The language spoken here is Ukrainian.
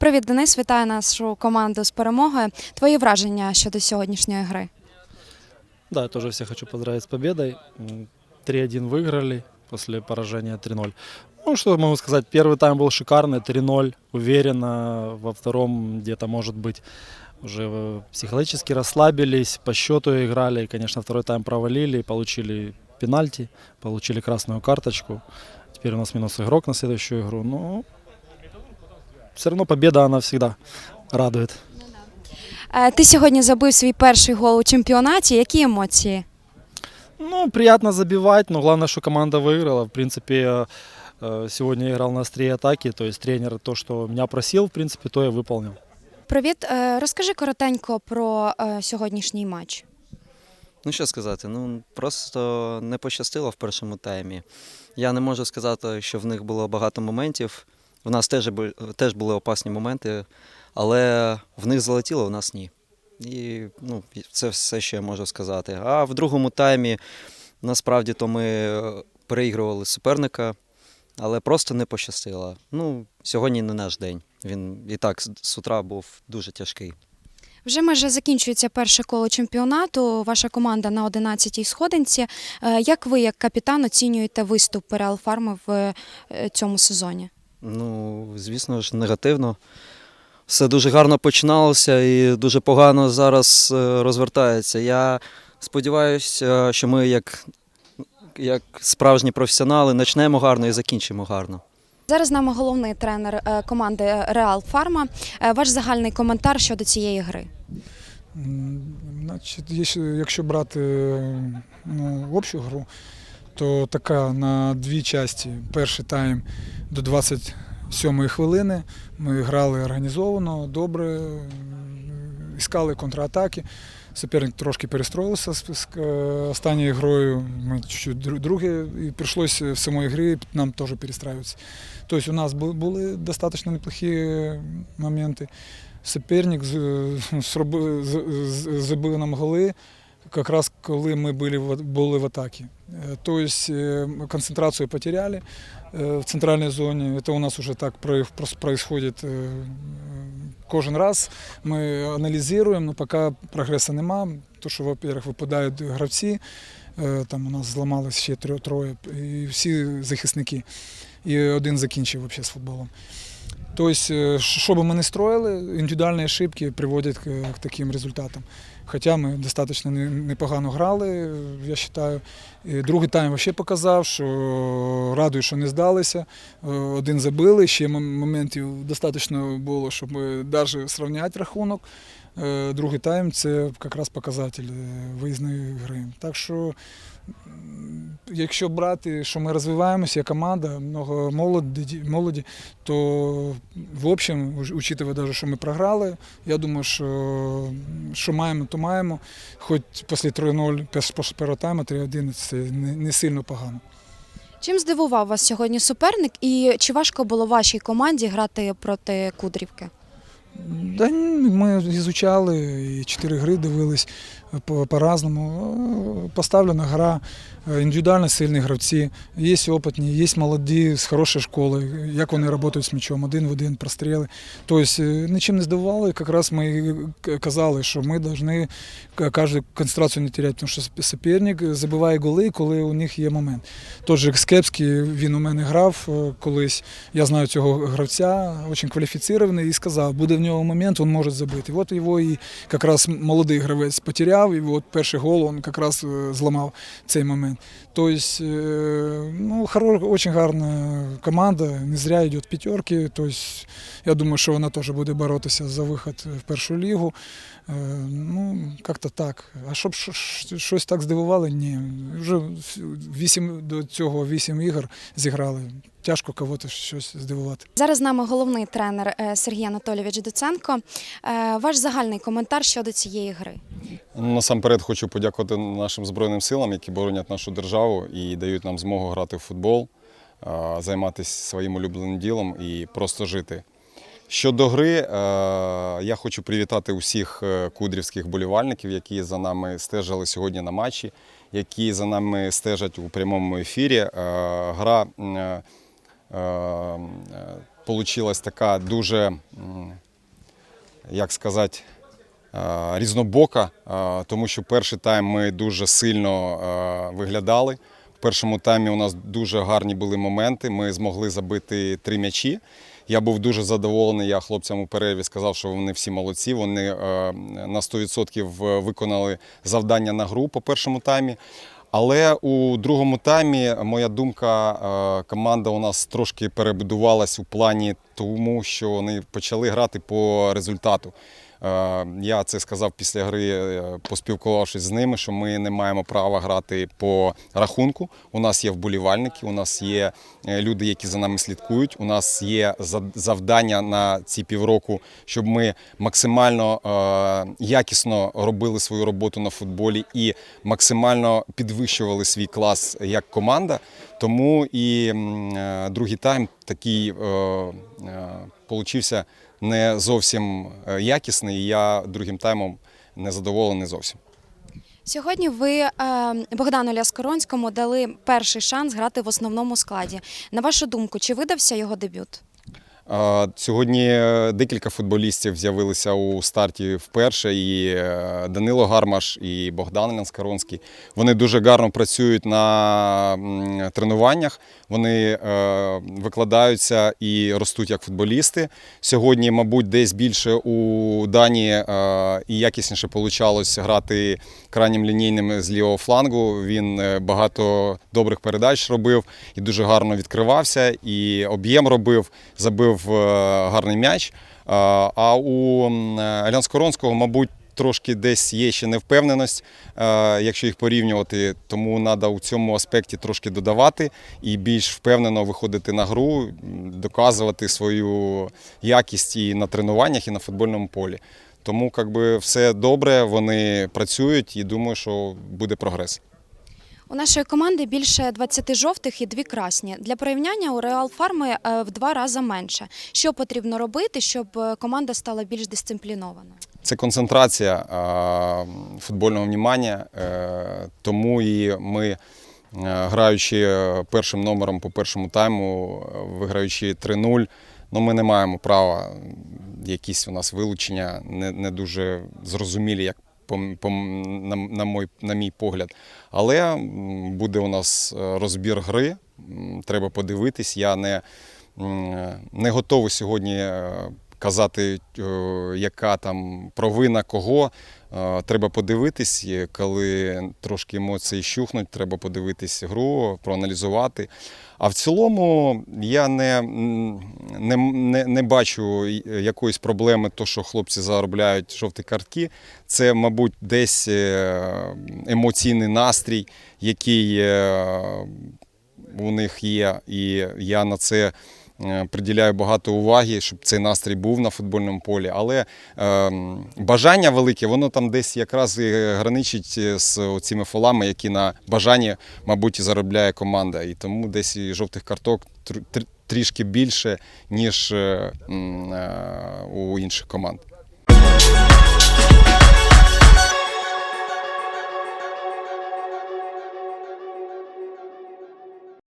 Привіт, Денис. Вітаю нашу команду з перемогою. Твої враження щодо сьогоднішньої гри? Да, я тоже всех хочу поздравить с победой. М, 3-1 выиграли после поражения 3-0. Ну, что могу сказать, первый тайм был шикарный, 3-0, уверенно. Во втором где-то, может быть, уже э, психологически расслабились, по счету играли. И, конечно, второй тайм провалили, получили пенальти, получили красную карточку. Теперь у нас минус игрок на следующую игру. Но все равно победа, она всегда радует. Е, Ти сьогодні забив свій перший гол у чемпіонаті. Які емоції? Ну, приятно забивать, но главное, что команда выиграла. В принципе, э, э, сегодня я играл на острие атаки, то есть тренер то, что меня просил, в принципе, то я выполнил. Привіт. Е, Розкажи коротенько про е, сьогоднішній матч. Ну що сказати, ну просто не пощастило в першому таймі. Я не можу сказати, що в них було багато моментів. В нас теж, теж були опасні моменти, але в них залетіло, в нас ні. І ну, це все, що я можу сказати. А в другому таймі насправді то ми е, переігрували суперника, але просто не пощастило. Ну, сьогодні не наш день. Він і так з утра був дуже тяжкий. Вже майже закінчується перше коло чемпіонату. Ваша команда на 11-й сходинці. Е, Як ви, як капітан, оцінюєте виступ Реал Фарми в е, цьому сезоні? Ну, звісно ж, негативно. Все дуже гарно починалося і дуже погано зараз е, розвертається. Я сподіваюся, що ми, як, як справжні професіонали, почнемо гарно і закінчимо гарно. Зараз з нами головний тренер е, команди Реал Фарма. Е, Ваш загальний коментар щодо цієї гри. Значить, якщо- якщо брати ну, общу гру, то така на дві частини. Перший тайм до 27-ї хвилини. Ми грали організовано, добре, іскали контратаки. Суперник трошки перестроївся з, е, останньою грою. Ми чуть-чуть друге, і прийшлося в самої грі нам теж перестраюватися. Тобто у нас були достатньо неплохі моменти. Суперник забив нам голи, якраз коли ми були були в атаці. Е, Тобто е, концентрацію потеряли е, в центральній зоні. Це у нас вже так про- происходит е, кожен раз. Ми аналізуємо, але поки прогресу нема. То, що, во-первых, випадають гравці, там у нас зламалось ще троє, і всі захисники. І один закінчив взагалі з футболом. Тобто, що би ми не строїли, індивідуальні ошибки приводять к таким результатам. Хоча ми достатньо непогано грали, я вважаю. Другий тайм взагалі показав, що радую, що не здалися. Е, Один забили, ще моментів достатньо було, щоб навіть зрівняти рахунок. Е, Другий тайм це якраз показатель е, виїзної гри. Так що, якщо брати, що ми розвиваємося, як команда, много молоді, молоді то в общем, учитывая даже, що ми програли, я думаю, що, що маємо, то маємо. Хоч після 3-0, після після першого тайму 3-1 це не, сильно погано. Чим здивував вас сьогодні суперник, і чи важко було вашій команді грати проти Кудрівки? Да, ми ізучали і чотири гри дивились по-разному. Поставлена гра, індивідуально сильні гравці, є опитні, є молоді з хорошої школи, як вони працюють з м'ячом, один в один простріли. Тобто е, нічим не здивували, якраз ми казали, що ми повинні кожну концентрацію не теряти, тому що суперник забиває голи, коли у них є момент. Тот же Скепський, він у мене грав е, колись. Я знаю цього гравця, дуже кваліфіцірований, і сказав, буде в нього момент, він може забити. От його і якраз молодий гравець потеряв, і от перший гол він якраз е, зламав цей момент. Тобто, ну, дуже гарна команда, не зря йде п'ятерки. Тобто, я думаю, що вона теж буде боротися за вихід в першу лігу. Е, Ну, як-то так. А щоб щось так здивували, ні. Вже вісім до цього вісім ігор зіграли. Тяжко кого-то щось здивувати. Зараз з нами головний тренер Сергій Анатолійович Доценко. Ваш загальний коментар щодо цієї гри. Насамперед хочу подякувати нашим Збройним силам, які боронять нашу державу і дають нам змогу грати в футбол, займатися своїм улюбленим ділом і просто жити. Щодо гри, е, я хочу привітати усіх е, кудрівських болівальників, які за нами стежили сьогодні на матчі, які за нами стежать у прямому ефірі. Е, Гра вийшла така дуже, як сказати, різнобока, е, тому що перший тайм ми дуже сильно е, виглядали. В першому таймі у нас дуже гарні були моменти. Ми змогли забити три м'ячі. Я був дуже задоволений. Я хлопцям у перерві сказав, що вони всі молодці. Вони е, на 100% виконали завдання на гру по першому таймі. Але у другому таймі моя думка, е, команда у нас трошки перебудувалась у плані тому, що вони почали грати по результату. Е, Я це сказав після гри, е, поспілкувавшись з ними, що ми не маємо права грати по рахунку. У нас є вболівальники, у нас є е, люди, які за нами слідкують. У нас є за- завдання на ці півроку, щоб ми максимально якісно робили свою роботу на футболі і максимально підвищували свій клас як команда. Тому і другий тайм такий получився не зовсім е, якісний. і Я другим таймом не задоволений зовсім. Сьогодні ви е, Богдану Ляскоронському дали перший шанс грати в основному складі. На вашу думку, чи видався його дебют? Сьогодні е, декілька футболістів з'явилися у старті вперше. І е, Данило Гармаш, і Богдан Лянскаронський. Вони дуже гарно працюють на тренуваннях. Вони е, викладаються і ростуть як футболісти. Сьогодні, мабуть, десь більше у Дані і якісніше вийшло грати крайнім лінійним з лівого флангу. Він багато добрих передач робив і дуже гарно відкривався, і об'єм робив, забив е, гарний м'яч. Е, А у м, Альянс Коронського, мабуть, трошки десь є ще невпевненість, е, якщо їх порівнювати, тому треба у цьому аспекті трошки додавати і більш впевнено виходити на гру, доказувати свою якість і на тренуваннях, і на футбольному полі. Тому як би, все добре, вони працюють і думаю, що буде прогрес. У нашої команди більше 20 жовтих і дві красні. Для порівняння у Реал Фарми в два рази менше. Що потрібно робити, щоб е, команда стала більш дисциплінованою? Це концентрація футбольного внимання, е, тому і ми, е, граючи першим номером по першому тайму, виграючи 3-0, ну, ми не маємо права. Якісь у нас вилучення не, не дуже зрозумілі, як по, на, на, мой, на мій погляд. Але буде у нас е, розбір гри, треба подивитись. Я не, не готовий сьогодні е, казати, е, яка там провина кого. Е, Треба подивитись, коли трошки емоції щухнуть, треба подивитись гру, проаналізувати. А в цілому я не, не, не, не бачу якоїсь проблеми, то, що хлопці заробляють жовті картки. Це, мабуть, десь е, емоційний настрій, який е, у них є, і я на це е, приділяю багато уваги, щоб цей настрій був на футбольному полі. Але е, бажання велике, воно там десь якраз і граничить з цими фолами, які на бажанні, мабуть, і заробляє команда. І тому десь і жовтих карток тр- тр- трішки більше, ніж е, е, у інших команд.